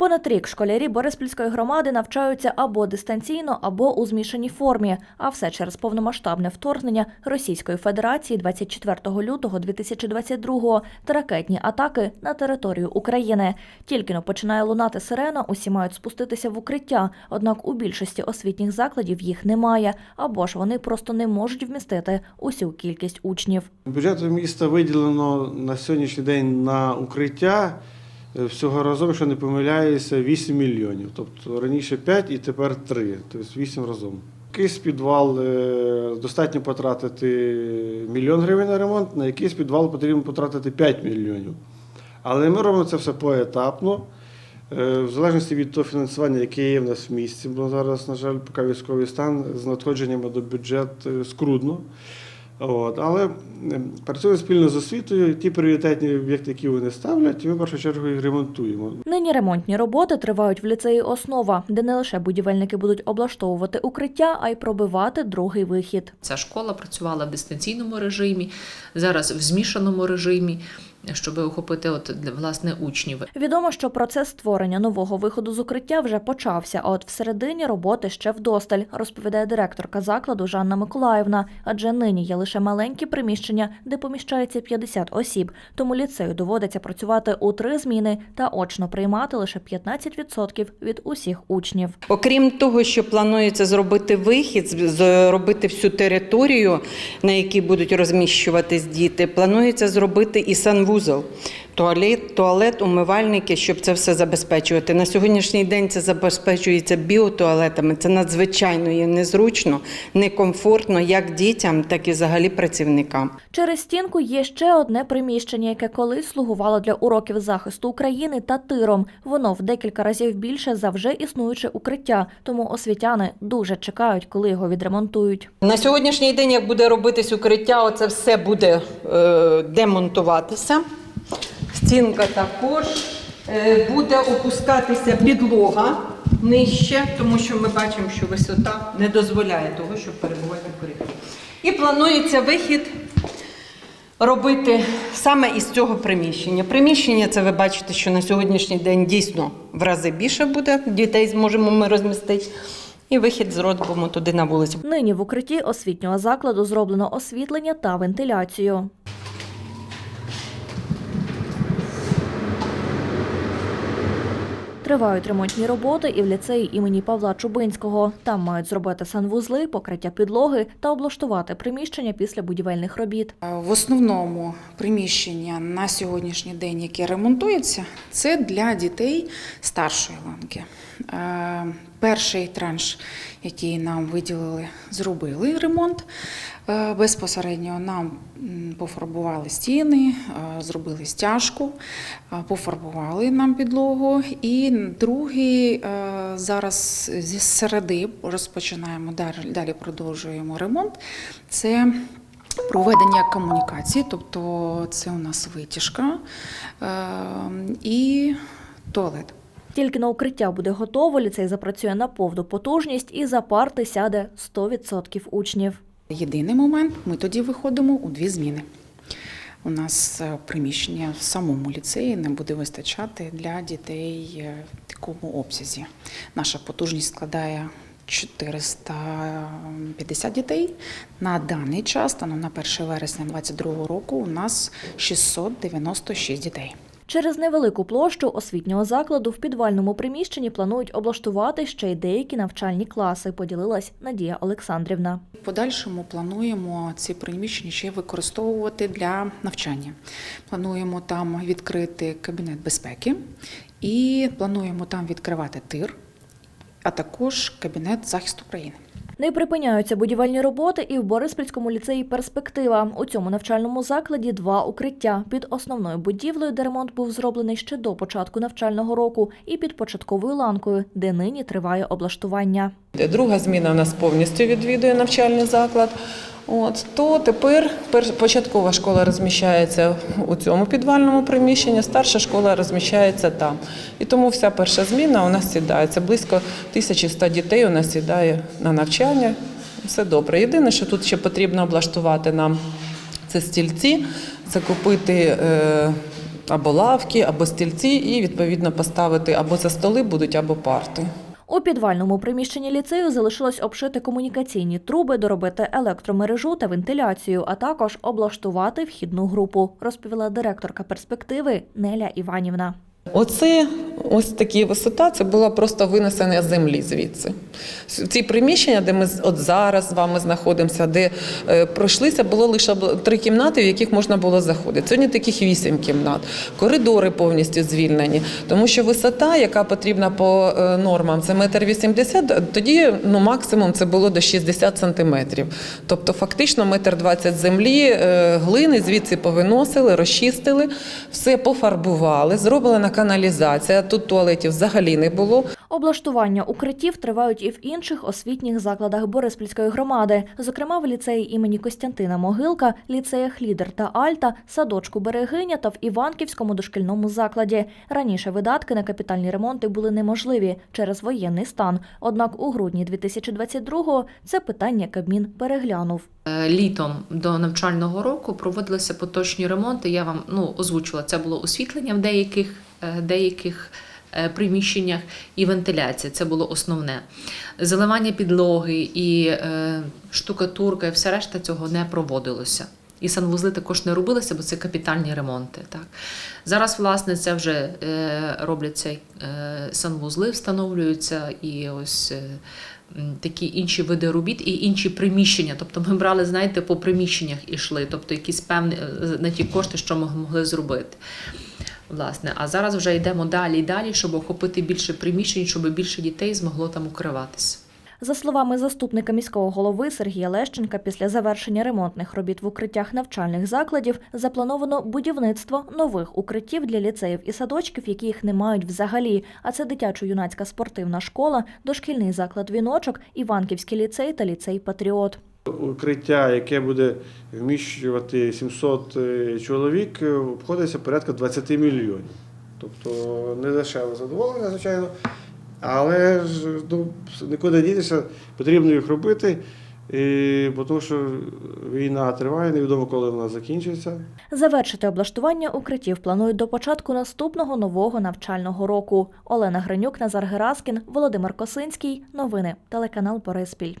Понад рік школярі Бориспільської громади навчаються або дистанційно, або у змішаній формі. А все через повномасштабне вторгнення Російської Федерації 24 лютого 2022 та ракетні атаки на територію України. Тільки но починає лунати сирена, усі мають спуститися в укриття. Однак у більшості освітніх закладів їх немає, або ж вони просто не можуть вмістити усю кількість учнів. Бюджету міста виділено на сьогоднішній день на укриття всього разом, якщо не помиляюся, 8 мільйонів. Тобто раніше 5 і тепер 3, тобто 8 разом. Якийсь підвал е, достатньо потратити мільйон гривень на ремонт, на якийсь підвал потрібно потратити 5 мільйонів. Але ми робимо це все поетапно, е, в залежності від того фінансування, яке є в нас в місті. Бо зараз, на жаль, поки військовий стан з надходженнями до бюджету е, скрудно. От, але е, працюємо спільно з освітою. Ті пріоритетні об'єкти, які вони ставлять, ми в першу чергу їх ремонтуємо. Нині ремонтні роботи тривають в ліцеї Основа, де не лише будівельники будуть облаштовувати укриття, а й пробивати другий вихід. Ця школа працювала в дистанційному режимі, зараз в змішаному режимі, щоб охопити от для власне учнів. Відомо, що процес створення нового виходу з укриття вже почався, а от всередині роботи ще вдосталь, розповідає директорка закладу Жанна Миколаївна. Адже нині є лише маленькі приміщення, де поміщається 50 осіб. Тому ліцею доводиться працювати у три зміни та очно приймати лише 15% від усіх учнів. Окрім того, що планується зробити вихід, з- зробити всю територію, на якій будуть розміщуватись діти, планується зробити і санвузол, abusam. Туалет, туалет, умивальники, щоб це все забезпечувати. На сьогоднішній день це забезпечується біотуалетами. Це надзвичайно є незручно, некомфортно як дітям, так і взагалі працівникам. Через стінку є ще одне приміщення, яке колись слугувало для уроків захисту України та тиром. Воно в декілька разів більше за вже існуюче укриття, тому освітяни дуже чекають, коли його відремонтують. На сьогоднішній день, як буде робитись укриття, оце все буде е, демонтуватися. Стінка також Е, буде опускатися підлога нижче, тому що ми бачимо, що висота не дозволяє того, щоб перебувати в укритті. І планується вихід робити саме із цього приміщення. Приміщення, це ви бачите, що на сьогоднішній день дійсно в рази більше буде. Дітей зможемо ми розмістити. І вихід зробимо туди на вулицю. Нині в укритті освітнього закладу зроблено освітлення та вентиляцію. Тривають ремонтні роботи і в ліцеї імені Павла Чубинського. Там мають зробити санвузли, покриття підлоги та облаштувати приміщення після будівельних робіт. В основному приміщення на сьогоднішній день, яке ремонтується, це для дітей старшої ланки. Перший транш, який нам виділили, зробили ремонт. Е, Безпосередньо нам пофарбували стіни, е, зробили стяжку, е, пофарбували нам підлогу. І другий зараз зі середи розпочинаємо далі, продовжуємо ремонт. Це Проведення комунікації, тобто це у нас витяжка е, і туалет. Тільки на укриття буде готово, ліцей запрацює на повну потужність і за парти сяде 100% учнів. Єдиний момент ми тоді виходимо у дві зміни. У нас е, приміщення в самому ліцеї не буде вистачати для дітей е, в такому обсязі. Наша потужність складає 450 дітей. На даний час, станом на 1 вересня 2022 року, у нас 696 дітей. Через невелику площу освітнього закладу в підвальному приміщенні планують облаштувати ще й деякі навчальні класи, поділилась Надія Олександрівна. В подальшому плануємо ці приміщення ще використовувати для навчання. Плануємо там відкрити кабінет безпеки і плануємо там відкривати тир, а також кабінет захисту України. Не припиняються будівельні роботи і в Бориспільському ліцеї перспектива. У цьому навчальному закладі два укриття під основною будівлею, де ремонт був зроблений ще до початку навчального року, і під початковою ланкою, де нині триває облаштування. Друга зміна у нас повністю відвідує навчальний заклад. От то тепер початкова школа розміщається у цьому підвальному приміщенні, старша школа розміщається там. І тому вся перша зміна у нас сідає. Це близько 1100 дітей у нас сідає на навчання. Все добре. Єдине, що тут ще потрібно облаштувати нам це стільці, закупити е, або лавки, або стільці, і відповідно поставити або за столи будуть, або парти. У підвальному приміщенні ліцею залишилось обшити комунікаційні труби, доробити електромережу та вентиляцію, а також облаштувати вхідну групу, розповіла директорка перспективи Неля Іванівна. Оце ось такі висота, це була просто винесення землі звідси. Ці приміщення, де ми от зараз з вами знаходимося, де е, пройшлися, було лише три кімнати, в яких можна було заходити. Сьогодні таких вісім кімнат. Коридори повністю звільнені, тому що висота, яка потрібна по е, нормам, це метр вісімдесят, тоді ну, максимум це було до 60 сантиметрів. Тобто фактично метр двадцять землі, е, глини звідси повиносили, розчистили, все пофарбували, зроблена каналізація. Тут туалетів взагалі не було. Облаштування укриттів тривають і в інших освітніх закладах Бориспільської громади, зокрема в ліцеї імені Костянтина Могилка, ліцеях Лідер та Альта, садочку Берегиня та в Іванківському дошкільному закладі. Раніше видатки на капітальні ремонти були неможливі через воєнний стан. Однак у грудні 2022-го це питання Кабмін переглянув. Е, Літом до навчального року проводилися поточні ремонти. Я вам ну, озвучила, це було освітлення в деяких, деяких е, приміщеннях і вентиляція. Це було основне. Заливання підлоги і е, штукатурка, і все решта цього не проводилося. І санвузли також не робилися, бо це капітальні ремонти. Так. Зараз, власне, це вже е, робляться е, санвузли, встановлюються і ось. Е, такі інші види робіт і інші приміщення. Тобто ми брали, знаєте, по приміщеннях ішли, тобто якісь певні е, на ті кошти, що ми могли зробити. Власне, а зараз вже йдемо далі і далі, щоб охопити більше приміщень, щоб більше дітей змогло там укриватися. За словами заступника міського голови Сергія Лещенка, після завершення ремонтних робіт в укриттях навчальних закладів заплановано будівництво нових укриттів для ліцеїв і садочків, які їх не мають взагалі. А це дитячо-юнацька спортивна школа, дошкільний заклад віночок, Іванківський ліцей та ліцей Патріот. Укриття, яке буде вміщувати 700 чоловік, е, обходиться порядка 20 мільйонів. Тобто не дешеве задоволення, звичайно. Але ж ну, нікуди дітися, потрібно їх робити, і, бо тому що війна триває, невідомо коли вона закінчиться. Завершити облаштування укриттів планують до початку наступного нового навчального року. Олена Гринюк, Назар Гераскін, Володимир Косинський. Новини. Телеканал Бориспіль.